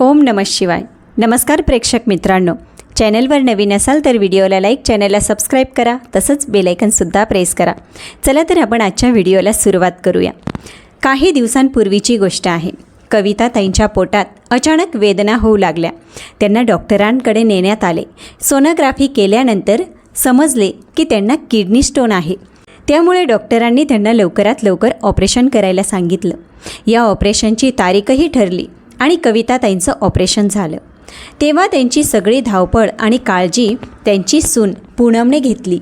ओम नमः शिवाय. नमस्कार प्रेक्षक मित्रांनो. चॅनलवर नवीन असाल तर व्हिडिओला लाईक चॅनलला सबस्क्राईब करा. तसंच बेलायकनसुद्धा प्रेस करा. चला तर आपण आजच्या व्हिडिओला सुरुवात करूया. काही दिवसांपूर्वीची गोष्ट आहे. कविता ताईंच्या पोटात अचानक वेदना होऊ लागल्या. त्यांना डॉक्टरांकडे नेण्यात आले. सोनोग्राफी केल्यानंतर समजले की त्यांना किडनी स्टोन आहे. त्यामुळे डॉक्टरांनी त्यांना लवकरात लवकर ऑपरेशन करायला सांगितलं. या ऑपरेशनची तारीखही ठरली. आणि कविताताईंचं ऑपरेशन झालं. तेव्हा त्यांची सगळी धावपळ आणि काळजी त्यांची सून पूनमने घेतली.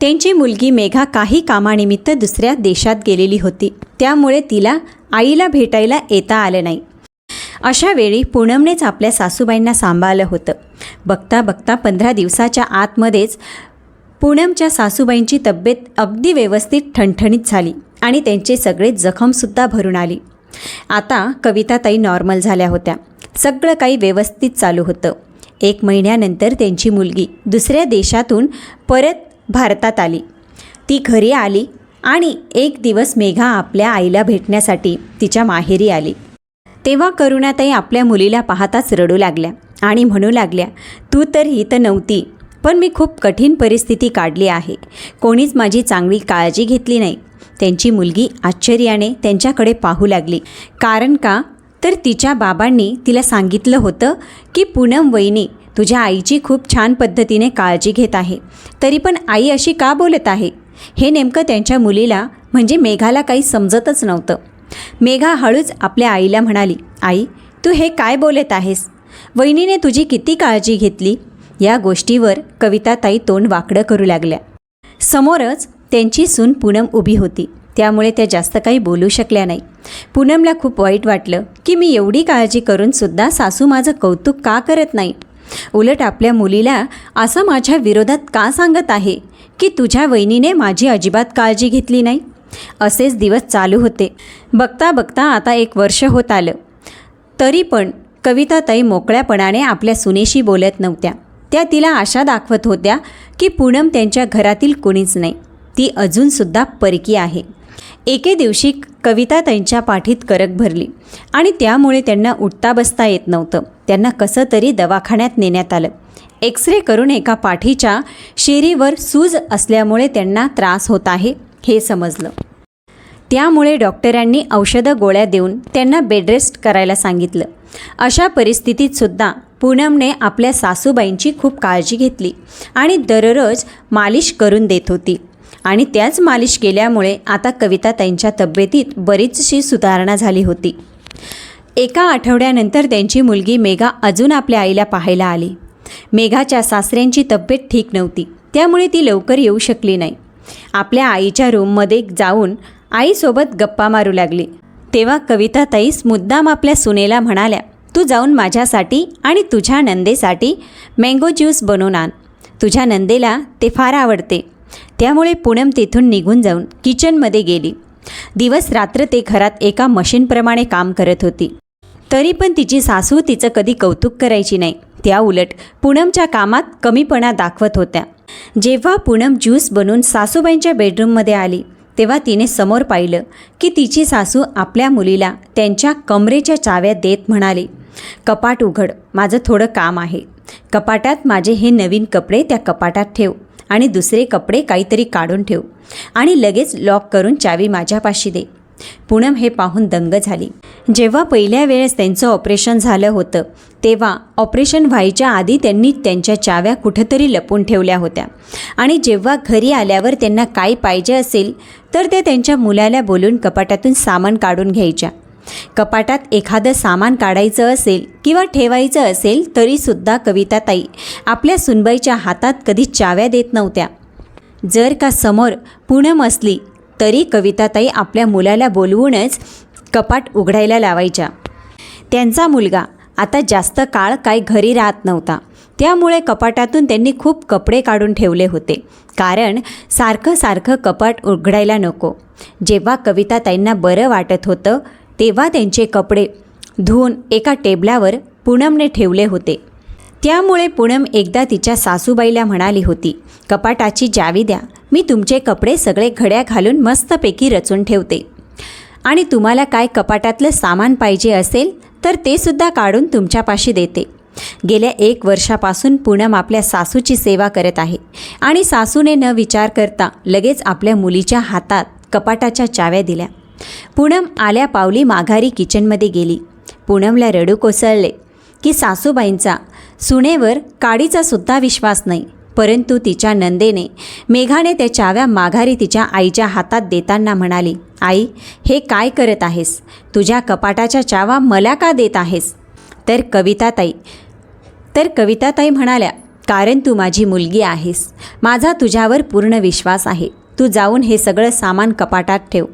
त्यांची मुलगी मेघा काही कामानिमित्त दुसऱ्या देशात गेलेली होती. त्यामुळे तिला आईला भेटायला येता आलं नाही. अशा वेळी पूनमनेच आपल्या सासूबाईंना सांभाळलं होतं. बघता बघता पंधरा दिवसाच्या आतमध्येच पूनमच्या सासूबाईंची तब्येत अगदी व्यवस्थित ठणठणीत झाली आणि त्यांचे सगळे जखमसुद्धा भरून आली. आता कविताताई नॉर्मल झाल्या होत्या. सगळं काही व्यवस्थित चालू होतं. एक महिन्यानंतर त्यांची मुलगी दुसऱ्या देशातून परत भारतात आली. ती घरी आली आणि एक दिवस मेघा आपल्या आईला भेटण्यासाठी तिच्या माहेरी आली. तेव्हा करुणाताई आपल्या मुलीला पाहताच रडू लागल्या आणि म्हणू लागल्या तू तर ही तर नव्हती पण मी खूप कठीण परिस्थिती काढली आहे. कोणीच माझी चांगली काळजी घेतली नाही. त्यांची मुलगी आश्चर्याने त्यांच्याकडे पाहू लागली. कारण का? तर तिच्या बाबांनी तिला सांगितलं होतं की पूनम वहिनी तुझ्या आईची खूप छान पद्धतीने काळजी घेत आहे. तरी पण आई अशी का बोलत आहे हे नेमकं त्यांच्या मुलीला म्हणजे मेघाला काही समजतच नव्हतं. मेघा हळूच आपल्या आईला म्हणाली आई तू हे काय बोलत आहेस? वहिनीने तुझी किती काळजी घेतली या गोष्टीवर कविताताई तोंड वाकडं करू लागल्या. समोरच त्यांची सून पूनम उभी होती. त्यामुळे त्या जास्त काही बोलू शकल्या नाही. पूनमला खूप वाईट वाटलं की मी एवढी काळजी करूनसुद्धा सासू माझं कौतुक का करत नाही? उलट आपल्या मुलीला असं माझ्या विरोधात का सांगत आहे? की तुझ्या वहिनीने माझी अजिबात काळजी घेतली नाही? असेच दिवस चालू होते. बघता बघता आता एक वर्ष होत आलं. तरी पण कविताताई मोकळ्यापणाने आपल्या सुनेशी बोलत नव्हत्या. त्या तिला आशा दाखवत होत्या की पूनम त्यांच्या घरातील कोणीच नाही. ती अजूनसुद्धा परकी आहे. एके दिवशी कविता त्यांच्या पाठीत करक भरली आणि त्यामुळे त्यांना उठता बसता येत नव्हतं. त्यांना कसं तरी दवाखान्यात नेण्यात आलं. एक्सरे करून एका पाठीच्या शेरीवर सूज असल्यामुळे त्यांना त्रास होत आहे हे समजलं. त्यामुळे डॉक्टरांनी औषधं गोळ्या देऊन त्यांना बेडरेस्ट करायला सांगितलं. अशा परिस्थितीतसुद्धा पूनमने आपल्या सासूबाईंची खूप काळजी घेतली आणि दररोज मालिश करून देत होती. आणि त्याच मालिश केल्यामुळे आता कविता त्यांच्या तब्येतीत बरीचशी सुधारणा झाली होती. एका आठवड्यानंतर त्यांची मुलगी मेघा अजून आपल्या आईला पाहायला आली. मेघाच्या सासऱ्यांची तब्येत ठीक नव्हती. त्यामुळे ती लवकर येऊ शकली नाही. आपल्या आईच्या रूममध्ये जाऊन आईसोबत गप्पा मारू लागली. तेव्हा कविता ताईस मुद्दाम आपल्या सुनेला म्हणाल्या तू जाऊन माझ्यासाठी आणि तुझ्या नंदेसाठी मँगो ज्यूस बनवून आण. तुझ्या नंदेला ते फार आवडते. त्यामुळे पूनम तेथून निघून जाऊन किचनमध्ये गेली. दिवस रात्र ते घरात एका मशीनप्रमाणे काम करत होती. तरी पण तिची सासू तिचं कधी कौतुक करायची नाही. त्या उलट पूनमच्या कामात कमीपणा दाखवत होत्या. जेव्हा पूनम ज्यूस बनवून सासूबाईंच्या बेडरूममध्ये आली तेव्हा तिने समोर पाहिलं की तिची सासू आपल्या मुलीला त्यांच्या कमरेच्या चाव्या देत म्हणाली कपाट उघड माझं थोडं काम आहे. कपाटात माझे हे नवीन कपडे त्या कपाटात ठेव. आणि दुसरे कपडे काहीतरी काढून ठेव आणि लगेच लॉक करून चावी माझ्यापाशी दे. पूनम हे पाहून दंग झाली. जेव्हा पहिल्या वेळेस त्यांचं ऑपरेशन झालं होतं तेव्हा ऑपरेशन व्हायच्या आधी त्यांनी त्यांच्या चाव्या कुठंतरी लपून ठेवल्या होत्या. आणि जेव्हा घरी आल्यावर त्यांना काय पाहिजे असेल तर त्या त्यांच्या मुलाला बोलून कपाटातून सामान काढून घ्यायच्या. कपाटात एखादं सामान काढायचं असेल किंवा ठेवायचं असेल तरीसुद्धा कविताताई आपल्या सुनबाईच्या हातात कधी चाव्या देत नव्हत्या. जर का समोर पुणम असली तरी कविताताई आपल्या मुलाला बोलवूनच कपाट उघडायला लावायच्या. त्यांचा मुलगा आता जास्त काळ काय घरी राहत नव्हता. त्यामुळे कपाटातून त्यांनी खूप कपडे काढून ठेवले होते. कारण सारखं सारखं कपाट उघडायला नको. जेव्हा कविताताईंना बरं वाटत होतं तेव्हा त्यांचे कपडे धुवून एका टेबलावर पूनमने ठेवले होते. त्यामुळे पूनम एकदा तिच्या सासूबाईला म्हणाली होती कपाटाची जावी द्या. मी तुमचे कपडे सगळे घड्या घालून मस्तपैकी रचून ठेवते. आणि तुम्हाला काय कपाटातलं सामान पाहिजे असेल तर ते सुद्धा काढून तुमच्यापाशी देते. गेल्या एक वर्षापासून पूनम आपल्या सासूची सेवा करत आहे आणि सासूने न विचार करता लगेच आपल्या मुलीच्या हातात कपाटाच्या चाव्या दिल्या. पूनम आल्या पावली माघारी किचनमध्ये गेली. पूनमला रडू कोसळले की सासूबाईंचा. सुनेवर काडीचा सुद्धा विश्वास नाही परंतु तिच्या नंदेने मेघाने त्या चाव्या माघारी तिच्या आईच्या हातात देताना म्हणाली आई हे काय करत आहेस? तुझ्या कपाटाच्या चावा मला का देत आहेस? तर कविताताई तर कविताताई म्हणाल्या कारण तू माझी मुलगी आहेस. माझा तुझ्यावर पूर्ण विश्वास आहे. तू जाऊन हे सगळं सामान कपाटात ठेव.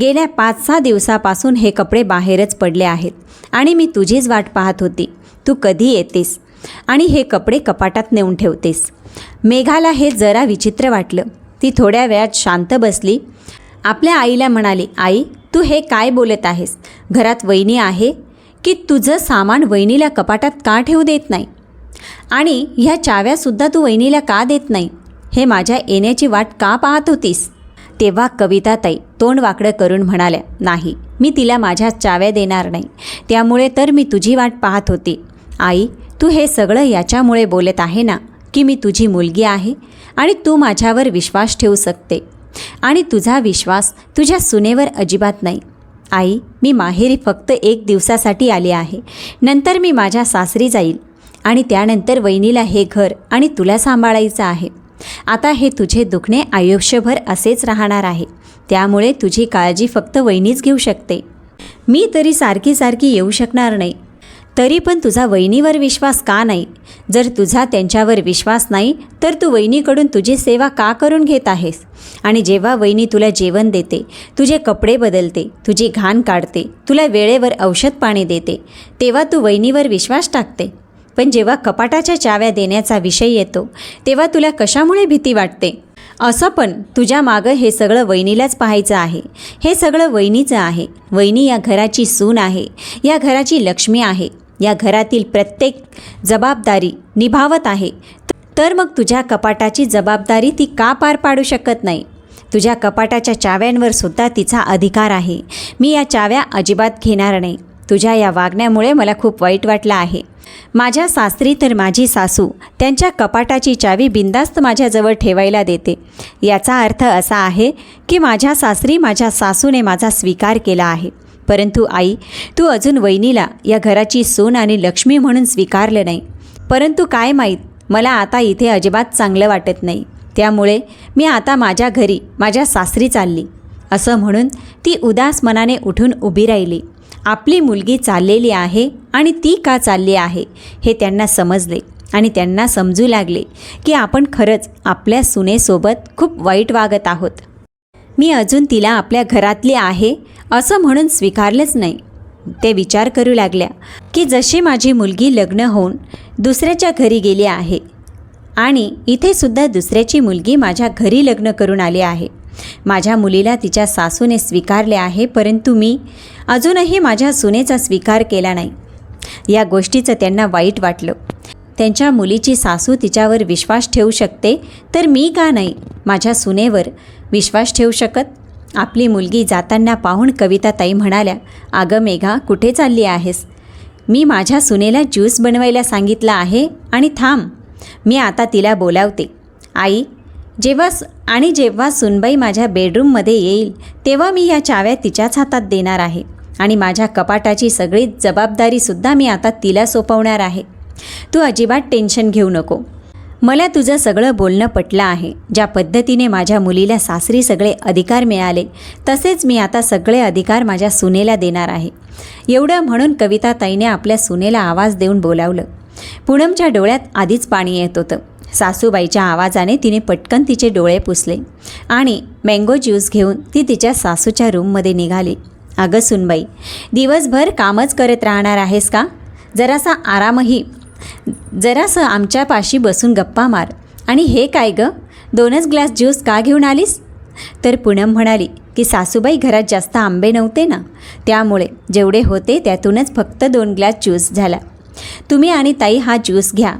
गेल्या पाच सहा दिवसापासून हे कपडे बाहेरच पडले आहेत आणि मी तुझीच वाट पाहत होती. तू कधी येतेस? आणि हे कपडे कपाटात नेऊन ठेवतेस. मेघाला हे जरा विचित्र वाटलं. ती थोड्या वेळात शांत बसली. आपल्या आईला म्हणाली आई तू हे काय बोलत आहेस? घरात वहिनी आहे? की तुझं सामान वहिनीला कपाटात का ठेवू देत नाही? आणि ह्या चाव्यासुद्धा तू वहिनीला का देत नाही? हे माझ्या येण्याची वाट का पाहत होतीस? तेव्हा कविताताई तोंड वाकडं करून म्हणाल्या नाही मी तिला माझ्या चाव्या देणार नाही. त्यामुळे तर मी तुझी वाट पाहत होती. आई तू हे सगळं याच्यामुळे बोलत आहे ना की मी तुझी मुलगी आहे आणि तू माझ्यावर विश्वास ठेवू शकते. आणि तुझा विश्वास तुझ्या सुनेवर अजिबात नाही. आई मी माहेरी फक्त एक दिवसासाठी आली आहे. नंतर मी माझ्या सासरी जाईल आणि त्यानंतर वहिनीला हे घर आणि तुला सांभाळायचं आहे. आता हे तुझे दुखणे आयुष्यभर असेच राहणार आहे. त्यामुळे तुझी काळजी फक्त वहिनीच घेऊ शकते. मी तरी सारखी सारखी येऊ शकणार नाही. तरी पण तुझा वहिनीवर विश्वास का नाही? जर तुझा त्यांच्यावर विश्वास नाही तर तू वहिनीकडून तुझी सेवा का करून घेत आहेस? आणि जेव्हा वहिनी तुला जेवण देते तुझे कपडे बदलते तुझी घाण काढते तुला वेळेवर औषध पाणी देते तेव्हा तू वहिनीवर विश्वास टाकते. पण जेव्हा कपाटाच्या चाव्या देण्याचा विषय येतो तेव्हा तुला कशामुळे भीती वाटते? असं पण तुझ्या मागं हे सगळं वहिनीलाच पाहायचं आहे. हे सगळं वहिनीचं आहे. वहिनी या घराची सून आहे. या घराची लक्ष्मी आहे. या घरातील प्रत्येक जबाबदारी निभावत आहे. तर मग तुझ्या कपाटाची जबाबदारी ती का पार पाडू शकत नाही? तुझ्या कपाटाच्या चाव्यांवर सुद्धा तिचा अधिकार आहे. मी या चाव्या अजिबात घेणार नाही. तुझ्या या वागण्यामुळे मला खूप वाईट वाटलं आहे. माझ्या सासरी तर माझी सासू त्यांच्या कपाटाची चावी बिंदास्त माझ्याजवळ ठेवायला देते. याचा अर्थ असा आहे की माझ्या सासरी माझ्या सासूने माझा स्वीकार केला आहे. परंतु आई तू अजून वहिनीला या घराची सून आणि लक्ष्मी म्हणून स्वीकारलं नाही. परंतु काय माहीत मला आता इथे अजिबात चांगलं वाटत नाही. त्यामुळे मी आता माझ्या घरी माझ्या सासरी चालली. असं म्हणून ती उदास मनाने उठून उभी राहिली. आपली मुलगी चाललेली आहे आणि ती का चालली आहे हे त्यांना समजले आणि त्यांना समजू लागले की आपण खरंच आपल्या सुनेसोबत खूप वाईट वागत आहोत. मी अजून तिला आपल्या घरातली आहे असं म्हणून स्वीकारलंच नाही. ते विचार करू लागल्या की जशी माझी मुलगी लग्न होऊन दुसऱ्याच्या घरी गेली आहे आणि इथे सुद्धा दुसऱ्याची मुलगी माझ्या घरी लग्न करून आली आहे. माझ्या मुलीला तिच्या सासूने स्वीकारले आहे परंतु मी अजूनही माझ्या सुनेचा स्वीकार केला नाही. या गोष्टीचं त्यांना वाईट वाटलं. त्यांच्या मुलीची सासू तिच्यावर विश्वास ठेवू शकते तर मी का नाही? माझ्या सुनेवर विश्वास ठेवू शकत? आपली मुलगी जाताना पाहून कविताताई म्हणाल्या अगं मेघा कुठे चालली आहेस? मी माझ्या सुनेला ज्यूस बनवायला सांगितलं आहे आणि थांब मी आता तिला बोलावते. आई जेव्हा आणि जेव्हा सुनबाई माझ्या बेडरूममध्ये येईल तेव्हा मी या चाव्या तिच्याच हातात देणार आहे. आणि माझ्या कपाटाची सगळी जबाबदारीसुद्धा मी आता तिला सोपवणार आहे. तू अजिबात टेन्शन घेऊ नको. मला तुझं सगळं बोलणं पटलं आहे. ज्या पद्धतीने माझ्या मुलीला सासरी सगळे अधिकार मिळाले तसेच मी आता सगळे अधिकार माझ्या सुनेला देणार आहे. एवढं म्हणून कविताताईने आपल्या सुनेला आवाज देऊन बोलावलं. पूनमच्या डोळ्यात आधीच पाणी येत होतं. सासूबाईच्या आवाजाने तिने पटकन तिचे डोळे पुसले आणि मँगो ज्यूस घेऊन ती तिच्या सासूच्या रूममध्ये निघाली. अगं सुनबाई दिवसभर कामच करत राहणार आहेस का? जरासा आरामही. जरासं आमच्यापाशी बसून गप्पा मार. आणि हे काय गं? दोनच ग्लास ज्यूस का घेऊन आलीस? तर पूनम म्हणाली की सासूबाई घरात जास्त आंबे नव्हते ना? त्यामुळे जेवढे होते त्यातूनच फक्त दोन ग्लास ज्यूस झाला. तुम्ही आणि ताई हा ज्यूस घ्या.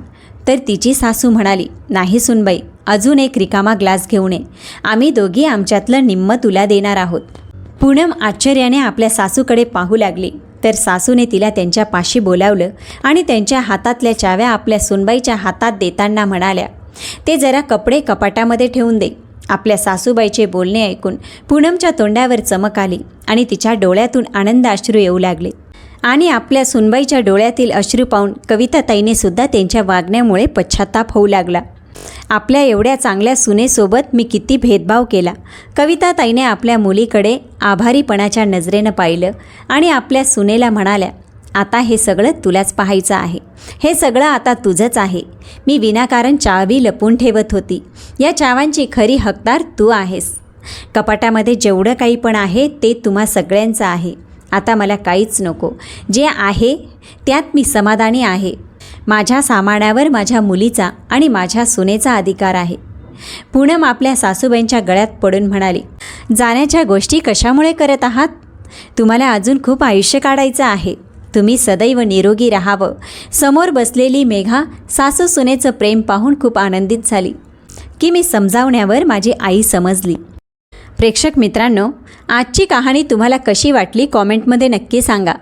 तर तिची सासू म्हणाली नाही सुनबाई अजून एक रिकामा ग्लास घेऊन ये. आम्ही दोघी आमच्यातलं निम्म तुला देणार आहोत. पूनम आश्चर्याने आपल्या सासूकडे पाहू लागली. तर सासूने तिला त्यांच्या पाशी बोलावलं आणि त्यांच्या हातातल्या चाव्या आपल्या सुनबाईच्या हातात देताना म्हणाल्या ते जरा कपडे कपाटामध्ये ठेवून दे. आपल्या सासूबाईचे बोलणे ऐकून पूनमच्या तोंडावर चमक आली आणि तिच्या डोळ्यातून आनंद अश्रू येऊ लागले. आणि आपल्या सुनबाईच्या डोळ्यातील अश्रू पाहून कविताताईने सुद्धा त्यांच्या वागण्यामुळे पश्चाताप होऊ लागला. आपल्या एवढ्या चांगल्या सुनेसोबत मी किती भेदभाव केला. कविताताईने आपल्या मुलीकडे आभारीपणाच्या नजरेनं पाहिलं आणि आपल्या सुनेला म्हणाल्या आता हे सगळं तुलाच पाहायचं आहे. हे सगळं आता तुझंच आहे. मी विनाकारण चावी लपून ठेवत होती. या चावांची खरी हकदार तू आहेस. कपाटामध्ये जेवढं काही पण आहे ते तुम्हा सगळ्यांचं आहे. आता मला काहीच नको. जे आहे त्यात मी समाधानी आहे. माझ्या सामानावर माझ्या मुलीचा आणि माझ्या सुनेचा अधिकार आहे. पूनम आपल्या सासूबाईंच्या गळ्यात पडून म्हणाली जाण्याच्या गोष्टी कशामुळे करत आहात? तुम्हाला अजून खूप आयुष्य काढायचं आहे. तुम्ही सदैव निरोगी राहावं. समोर बसलेली मेघा सासू सुनेचं प्रेम पाहून खूप आनंदित झाली. की मी समजावण्यावर माझी आई समजली. प्रेक्षक मित्रांनो आजची कहाणी तुम्हाला कशी वाटली कॉमेंटमध्ये नक्की सांगा.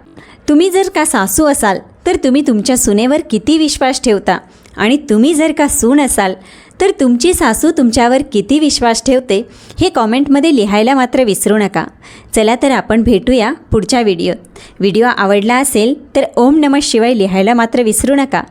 तुम्ही जर का सासू असाल तर तुम्ही तुमच्या सुनेवर किती विश्वास ठेवता? आणि तुम्ही जर का सून असाल तर तुमची सासू तुमच्यावर किती विश्वास ठेवते? हे कॉमेंटमध्ये लिहायला मात्र विसरू नका. चला तर आपण भेटूया पुढच्या व्हिडिओत. व्हिडिओ आवडला असेल तर ओम नमः शिवाय लिहायला मात्र विसरू नका.